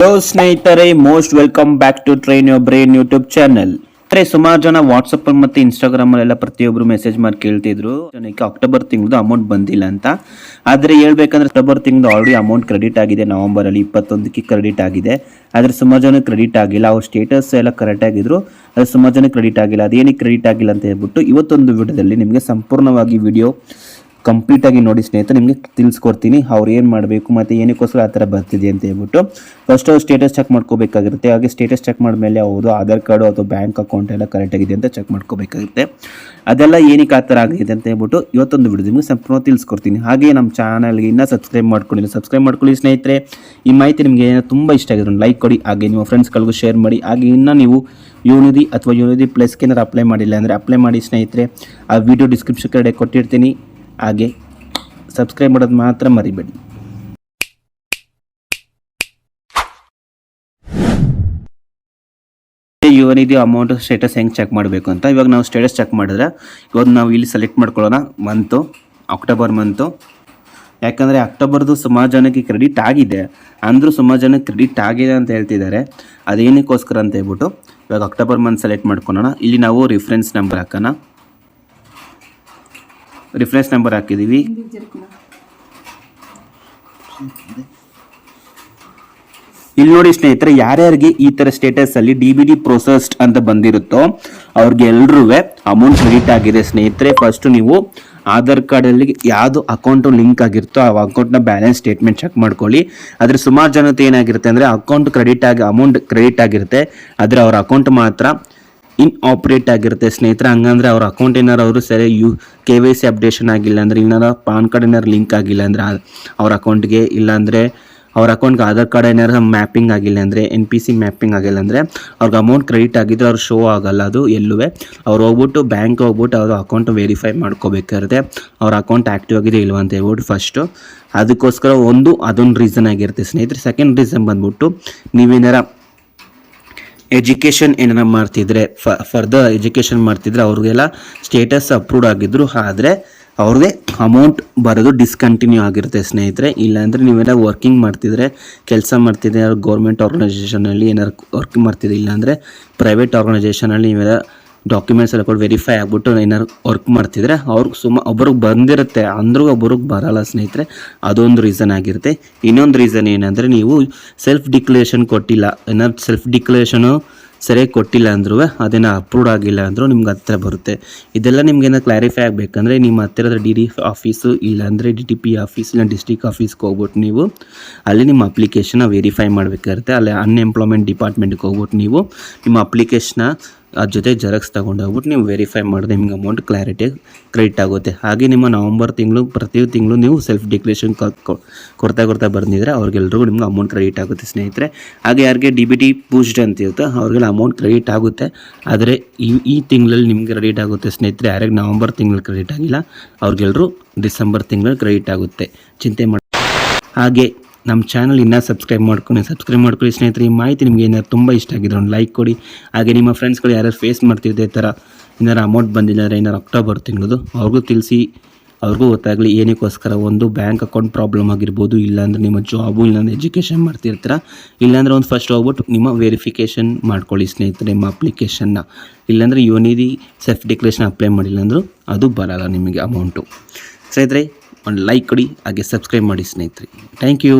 Hello ಸ್ನೇಹಿತರೆ most welcome back to train your brain YouTube channel ಅಂದ್ರೆ ಸುಮಾರು ಜನ ವಾಟ್ಸಪ್ ಮತ್ತೆ ಇನ್ಸ್ಟಾಗ್ರಾಮ್ ಅಲ್ಲೆಲ್ಲ ಪ್ರತಿಯೊಬ್ರು ಮೆಸೇಜ್ ಮಾಡಿ ಕೇಳ್ತಿದ್ರು. ಜನಕ್ಕೆ ಅಕ್ಟೋಬರ್ ತಿಂಗಳದು ಅಮೌಂಟ್ ಬಂದಿಲ್ಲ ಅಂತ. ಆದ್ರೆ ಹೇಳ್ಬೇಕಂದ್ರೆ ಅಕ್ಟೋಬರ್ ತಿಂಗಳ ಆಲ್ರೆಡಿ ಅಮೌಂಟ್ ಕ್ರೆಡಿಟ್ ಆಗಿದೆ. ನವೆಂಬರ್ ಅಲ್ಲಿ ಇಪ್ಪತ್ತೊಂದಕ್ಕೆ ಕ್ರೆಡಿಟ್ ಆಗಿದೆ. ಆದ್ರೆ ಸುಮಾರು ಜನ ಕ್ರೆಡಿಟ್ ಆಗಿಲ್ಲ. ಅವ್ರ ಸ್ಟೇಟಸ್ ಎಲ್ಲ ಕರೆಕ್ಟ್ ಆಗಿದ್ರು. ಅದ್ರ ಸುಮಾರು ಜನ ಕ್ರೆಡಿಟ್ ಆಗಿಲ್ಲ. ಅದೇನಕ್ಕೆ ಕ್ರೆಡಿಟ್ ಆಗಿಲ್ಲ ಅಂತ ಹೇಳ್ಬಿಟ್ಟು ಇವತ್ತೊಂದು ವಿಡಿಯೋದಲ್ಲಿ ನಿಮಗೆ ಸಂಪೂರ್ಣವಾಗಿ ವಿಡಿಯೋ ಕಂಪ್ಲೀಟ್ ಆಗಿ ನೋಡಿ ಸ್ನೇಹಿತರೆ, ನಿಮಗೆ ತಿಳಿಸ್ಕೊಡ್ತೀನಿ ಅವ್ರು ಏನು ಮಾಡಬೇಕು ಮತ್ತು ಏನಕ್ಕೋಸ್ಕರ ಆ ಥರ ಬರ್ತಿದೆ ಅಂತ ಹೇಳ್ಬಿಟ್ಟು. ಫಸ್ಟ್ ಅವ್ರು ಸ್ಟೇಟಸ್ ಚೆಕ್ ಮಾಡ್ಕೋಬೇಕಾಗಿರುತ್ತೆ. ಹಾಗೆ ಸ್ಟೇಟಸ್ ಚೆಕ್ ಮಾಡಿದ್ಮೇಲೆ ಅವರು ಆಧಾರ್ ಕಾರ್ಡು ಅಥವಾ ಬ್ಯಾಂಕ್ ಅಕೌಂಟ್ ಎಲ್ಲ ಕರೆಕ್ಟಾಗಿದೆ ಅಂತ ಚೆಕ್ ಮಾಡ್ಕೋಬೇಕಾಗುತ್ತೆ ಅದೆಲ್ಲ ಏನಕ್ಕೆ ಆ ಥರ ಆಗಿದೆ ಅಂತ ಹೇಳ್ಬಿಟ್ಟು ಇವತ್ತೊಂದು ವಿಡಿಯೋ ನಿಮಗೆ ಸಂಪೂರ್ಣ ತಿಳಿಸ್ಕೊಡ್ತೀನಿ. ಹಾಗೆ ನಮ್ಮ ಚಾನಲ್ಗೆ ಇನ್ನೂ ಸಬ್ಸ್ಕ್ರೈಬ್ ಮಾಡ್ಕೊಂಡಿಲ್ಲ ಸಬ್ಸ್ಕ್ರೈಬ್ ಮಾಡ್ಕೊಳ್ಳಿ ಸ್ನೇಹಿತರೆ. ಈ ಮಾಹಿತಿ ನಿಮಗೆ ಏನೋ ತುಂಬ ಇಷ್ಟ ಆಗಿದ್ರು ಲೈಕ್ ಕೊಡಿ, ಹಾಗೆ ನಿಮ್ಮ ಫ್ರೆಂಡ್ಸ್ಗಳಿಗೂ ಶೇರ್ ಮಾಡಿ. ಹಾಗೆ ಇನ್ನೂ ನೀವು ಯೂನಿದಿ ಅಥವಾ ಯೂನಿದಿ ಪ್ಲಸ್ಗೆ ಏನಾದ್ರು ಅಪ್ಲೈ ಮಾಡಿಲ್ಲ ಅಂದರೆ ಅಪ್ಲೈ ಮಾಡಿ ಸ್ನೇಹಿತರೆ. ಆ ವಿಡಿಯೋ ಡಿಸ್ಕ್ರಿಪ್ಷನ್ ಕಡೆ ಕೊಟ್ಟಿರ್ತೀನಿ. ಹಾಗೆ ಸಬ್ಸ್ಕ್ರೈಬ್ ಮಾಡೋದು ಮಾತ್ರ ಮರಿಬೇಡಿ. ಇವನಿದು ಅಮೌಂಟ್ ಸ್ಟೇಟಸ್ ಹೆಂಗೆ ಚೆಕ್ ಮಾಡಬೇಕು ಅಂತ? ಇವಾಗ ನಾವು ಸ್ಟೇಟಸ್ ಚೆಕ್ ಮಾಡಿದ್ರೆ ಇವಾಗ ನಾವು ಇಲ್ಲಿ ಸೆಲೆಕ್ಟ್ ಮಾಡ್ಕೊಳ್ಳೋಣ ಮಂತು ಅಕ್ಟೋಬರ್ ಮಂತು ಯಾಕಂದರೆ ಅಕ್ಟೋಬರ್ದು ಸುಮಾರು ಜನಕ್ಕೆ ಕ್ರೆಡಿಟ್ ಆಗಿದೆ. ಅಂದರೂ ಸುಮಾರು ಜನಕ್ಕೆ ಕ್ರೆಡಿಟ್ ಆಗಿದೆ ಅಂತ ಹೇಳ್ತಿದ್ದಾರೆ. ಅದೇನಕ್ಕೋಸ್ಕರ ಅಂತ ಹೇಳ್ಬಿಟ್ಟು ಇವಾಗ ಅಕ್ಟೋಬರ್ ಮಂತ್ ಸೆಲೆಕ್ಟ್ ಮಾಡ್ಕೊಳ್ಳೋಣ. ಇಲ್ಲಿ ನಾವು ರೆಫ್ರೆನ್ಸ್ ನಂಬರ್ ಹಾಕೋಣ. ರಿಫರೆನ್ಸ್ ನಂಬರ್ ಹಾಕಿದ್ದೀವಿ. ಇಲ್ಲಿ ನೋಡಿ ಸ್ನೇಹಿತರೆ, ಯಾರ್ಯಾರಿಗೆ ಈ ತರ ಸ್ಟೇಟಸ್ ಅಲ್ಲಿ ಡಿ ಬಿ ಡಿ ಪ್ರೊಸೆಸ್ಡ್ ಅಂತ ಬಂದಿರುತ್ತೋ, ಅವ್ರಿಗೆ ಎಲ್ರೂ ಅಮೌಂಟ್ ಕ್ರೆಡಿಟ್ ಆಗಿದೆ ಸ್ನೇಹಿತರೆ. ಫಸ್ಟ್ ನೀವು ಆಧಾರ್ ಕಾರ್ಡ್ ಅಲ್ಲಿ ಅಕೌಂಟು ಲಿಂಕ್ ಆಗಿರುತ್ತೋ, ಆ ಅಕೌಂಟ್ನ ಬ್ಯಾಲೆನ್ಸ್ ಸ್ಟೇಟ್ಮೆಂಟ್ ಚೆಕ್ ಮಾಡ್ಕೊಳ್ಳಿ. ಆದರೆ ಸುಮಾರು ಜನತೆ ಏನಾಗಿರುತ್ತೆ ಅಂದ್ರೆ ಅಕೌಂಟ್ ಕ್ರೆಡಿಟ್ ಆಗಿ ಅಮೌಂಟ್ ಕ್ರೆಡಿಟ್ ಆಗಿರುತ್ತೆ. ಆದರೆ ಅವ್ರ ಅಕೌಂಟ್ ಮಾತ್ರ ಇನ್ ಆಪರೇಟ್ ಆಗಿರುತ್ತೆ. ಸ್ನೇಹಿತರೆ, ಹಂಗಂದ್ರೆ ಅವ್ರ ಅಕೌಂಟ್ ಏನಾರು ಅವರು ಸರಿ you, K Y C updation ಆಗಿಲ್ಲ ಅಂದ್ರೆ ಏನಾರ ಪಾನ್ ಕಾರ್ಡ್ ಏನಾರು ಲಿಂಕ್ ಆಗಿಲ್ಲ ಅಂದ್ರೆ ಅವ್ರ ಅಕೌಂಟ್ಗೆ ಇಲ್ಲ ಅಂದ್ರೆ ಅವ್ರ ಅಕೌಂಟ್ಗೆ ಆಧಾರ್ ಕಾರ್ಡ್ ಏನಾರು ಮ್ಯಾಪಿಂಗ್ ಆಗಿಲ್ಲ ಅಂದರೆ ಎನ್ ಪಿ ಸಿ ಮ್ಯಾಪಿಂಗ್ ಆಗಿಲ್ಲ ಅಂದರೆ, ಅವ್ರಿಗೆ ಅಮೌಂಟ್ ಕ್ರೆಡಿಟ್ ಆಗಿದ್ರೆ ಅವ್ರು ಶೋ ಆಗಲ್ಲ. ಅದು ಎಲ್ಲೂ ಅವ್ರು ಹೋಗ್ಬಿಟ್ಟು ಬ್ಯಾಂಕ್ ಹೋಗ್ಬಿಟ್ಟು ಅವ್ರ ಅಕೌಂಟ್ ವೆರಿಫೈ ಮಾಡ್ಕೋಬೇಕಾಗುತ್ತೆ. ಅವ್ರ ಅಕೌಂಟ್ ಆ್ಯಕ್ಟಿವ್ ಆಗಿದೆ ಇಲ್ವ ಅಂತ ಹೇಳ್ಬಿಟ್ಟು ಫಸ್ಟು ಅದಕ್ಕೋಸ್ಕರ ಒಂದು, ಅದೊಂದು ರೀಸನ್ ಆಗಿರುತ್ತೆ. ಸ್ನೇಹಿತರೆ ಸೆಕೆಂಡ್ ರೀಸನ್ ಬಂದ್ಬಿಟ್ಟು ನೀವೇನಾರ ಎಜುಕೇಷನ್ ಏನಾರ ಮಾಡ್ತಿದ್ರೆ ಫರ್ದರ್ ಎಜುಕೇಷನ್ ಮಾಡ್ತಿದ್ರೆ ಅವ್ರಿಗೆಲ್ಲ ಸ್ಟೇಟಸ್ ಅಪ್ರೂವ್ಡ್ ಆಗಿದ್ರು, ಆದರೆ ಅವ್ರಿಗೆ ಅಮೌಂಟ್ ಬರೋದು ಡಿಸ್ಕಂಟಿನ್ಯೂ ಆಗಿರುತ್ತೆ ಸ್ನೇಹಿತರೆ. ಇಲ್ಲಾಂದರೆ ನೀವೆಲ್ಲ ವರ್ಕಿಂಗ್ ಮಾಡ್ತಿದ್ರೆ, ಕೆಲಸ ಮಾಡ್ತಿದ್ರೆ ಗೌರ್ಮೆಂಟ್ ಆರ್ಗನೈಸೇಷನಲ್ಲಿ ಏನಾರು ವರ್ಕ್ ಮಾಡ್ತಿದ್ರೆ, ಇಲ್ಲಾಂದರೆ ಪ್ರೈವೇಟ್ ಆರ್ಗನೈಸೇಷನಲ್ಲಿ ನೀವೆಲ್ಲ ಡಾಕ್ಯುಮೆಂಟ್ಸ್ ಎಲ್ಲ ಕೊಟ್ಟು ವೆರಿಫೈ ಆಗಿಬಿಟ್ಟು ಏನಾರು ವರ್ಕ್ ಮಾಡ್ತಿದ್ರೆ ಅವ್ರಿಗೆ ಸುಮ್ಮ ಒಬ್ರಿಗೆ ಬಂದಿರುತ್ತೆ, ಅಂದ್ರೂ ಒಬ್ರಿಗೆ ಬರಲ್ಲ ಸ್ನೇಹಿತರೆ. ಅದೊಂದು ರೀಸನ್ ಆಗಿರುತ್ತೆ. ಇನ್ನೊಂದು ರೀಸನ್ ಏನಂದರೆ ನೀವು ಸೆಲ್ಫ್ ಡಿಕ್ಲರೇಷನ್ ಕೊಟ್ಟಿಲ್ಲ. ಏನಾದ್ರು ಸೆಲ್ಫ್ ಡಿಕ್ಲರೇಷನು ಸರಿಯಾಗಿ ಕೊಟ್ಟಿಲ್ಲ ಅಂದ್ರೂ, ಅದನ್ನು ಅಪ್ರೂವ್ಡ್ ಆಗಿಲ್ಲ ಅಂದರೂ ನಿಮ್ಗೆ ಹತ್ತಿರ ಬರುತ್ತೆ. ಇದೆಲ್ಲ ನಿಮ್ಗೆ ಏನೋ ಕ್ಲಾರಿಫೈ ಆಗಬೇಕಂದ್ರೆ ನಿಮ್ಮ ಹತ್ತಿರದ ಡಿ ಡಿ ಆಫೀಸು ಇಲ್ಲಾಂದರೆ ಡಿ ಟಿ ಪಿ ಆಫೀಸ್ ಇಲ್ಲ ಡಿಸ್ಟಿಕ್ ಆಫೀಸ್ಗೆ ಹೋಗ್ಬಿಟ್ಟು ನೀವು ಅಲ್ಲಿ ನಿಮ್ಮ ಅಪ್ಲಿಕೇಶನ್ನ ವೆರಿಫೈ ಮಾಡಬೇಕಾಗುತ್ತೆ. ಅಲ್ಲಿ ಅನ್ಎಂಪ್ಲಾಯ್ಮೆಂಟ್ ಡಿಪಾರ್ಟ್ಮೆಂಟ್ಗೆ ಹೋಗ್ಬಿಟ್ಟು ನೀವು ನಿಮ್ಮ ಅಪ್ಲಿಕೇಶನ್ನ ಅದ್ರ ಜೊತೆ ಜೆರಾಕ್ಸ್ ತಗೊಂಡು ಹೋಗ್ಬಿಟ್ಟು ನೀವು ವೆರಿಫೈ ಮಾಡಿದ್ರೆ ನಿಮ್ಗೆ ಅಮೌಂಟ್ ಕ್ಲಾರಿಟಿ ಕ್ರೆಡಿಟ್ ಆಗುತ್ತೆ. ಹಾಗೆ ನಿಮ್ಮ ನವಂಬರ್ ತಿಂಗಳು ಪ್ರತಿ ತಿಂಗಳು ನೀವು ಸೆಲ್ಫ್ ಡಿಕ್ಲೇಷನ್ ಕೊಡ್ತಾ ಕೊಡ್ತಾ ಬಂದಿದ್ರೆ ಅವ್ರಿಗೆಲ್ರಿಗೂ ನಿಮ್ಗೆ ಅಮೌಂಟ್ ಕ್ರೆಡಿಟ್ ಆಗುತ್ತೆ ಸ್ನೇಹಿತರೆ. ಹಾಗೆ ಯಾರಿಗೆ ಡಿ ಬಿ ಟಿ ಬೂಸ್ಟ್ ಅಂತ ಇರುತ್ತೋ ಅವ್ರಿಗೆಲ್ಲ ಅಮೌಂಟ್ ಕ್ರೆಡಿಟ್ ಆಗುತ್ತೆ. ಆದರೆ ಈ ಈ ತಿಂಗಳಲ್ಲಿ ನಿಮಗೆ ಕ್ರೆಡಿಟ್ ಆಗುತ್ತೆ ಸ್ನೇಹಿತರೆ. ಯಾರಿಗೆ ನವಂಬರ್ ತಿಂಗಳು ಕ್ರೆಡಿಟ್ ಆಗಿಲ್ಲ ಅವ್ರಿಗೆಲ್ಲರೂ ಡಿಸೆಂಬರ್ ತಿಂಗಳು ಕ್ರೆಡಿಟ್ ಆಗುತ್ತೆ. ಚಿಂತೆ ಮಾಡಿ, ಹಾಗೆ ನಮ್ಮ ಚಾನಲ್ ಇನ್ನೂ ಸಬ್ಸ್ಕ್ರೈಬ್ ಮಾಡ್ಕೊಂಡು ಸಬ್ಸ್ಕ್ರೈಬ್ ಮಾಡ್ಕೊಳ್ಳಿ ಸ್ನೇಹಿತರೆ. ಈ ಮಾಹಿತಿ ನಿಮಗೆ ಏನಾದ್ರು ತುಂಬ ಇಷ್ಟ ಆಗಿದ್ರೆ ಒಂದು ಲೈಕ್ ಕೊಡಿ. ಹಾಗೆ ನಿಮ್ಮ ಫ್ರೆಂಡ್ಸ್ಗಳು ಯಾರು ಫೇಸ್ ಮಾಡ್ತಿದ್ದೆ ಥರ ಏನಾರು ಅಮೌಂಟ್ ಬಂದಿಲ್ಲ ಅಂದರೆ ಏನಾರು ಅಕ್ಟೋಬರ್ ತಿಂಗಳದು, ಅವ್ರಿಗೂ ತಿಳಿಸಿ, ಅವ್ರಿಗೂ ಗೊತ್ತಾಗಲಿ ಏನಕ್ಕೋಸ್ಕರ ಒಂದು ಬ್ಯಾಂಕ್ ಅಕೌಂಟ್ ಪ್ರಾಬ್ಲಮ್ ಆಗಿರ್ಬೋದು, ಇಲ್ಲಾಂದರೆ ನಿಮ್ಮ ಜಾಬು ಇಲ್ಲಾಂದ್ರೆ ಎಜುಕೇಷನ್ ಮಾಡ್ತಿರ್ತೀರ. ಇಲ್ಲಾಂದರೆ ಒಂದು ಫಸ್ಟ್ ಹೋಗ್ಬಿಟ್ಟು ನಿಮ್ಮ ವೆರಿಫಿಕೇಷನ್ ಮಾಡ್ಕೊಳ್ಳಿ ಸ್ನೇಹಿತರೆ, ನಿಮ್ಮ ಅಪ್ಲಿಕೇಶನ್ನ ಇಲ್ಲಾಂದರೆ ಯೋನಿದಿ ಸೆಲ್ಫ್ ಡಿಕ್ಲೇಷನ್ ಅಪ್ಲೈ ಮಾಡಿಲ್ಲ ಅಂದರೂ ಅದು ಬರಲ್ಲ ನಿಮಗೆ ಅಮೌಂಟು ಸ್ನೇಹಿತರೆ ಒಂದು ಲೈಕ್ ಕೊಡಿ ಹಾಗೆ ಸಬ್ಸ್ಕ್ರೈಬ್ ಮಾಡಿ ಸ್ನೇಹಿತರೆ. Thank you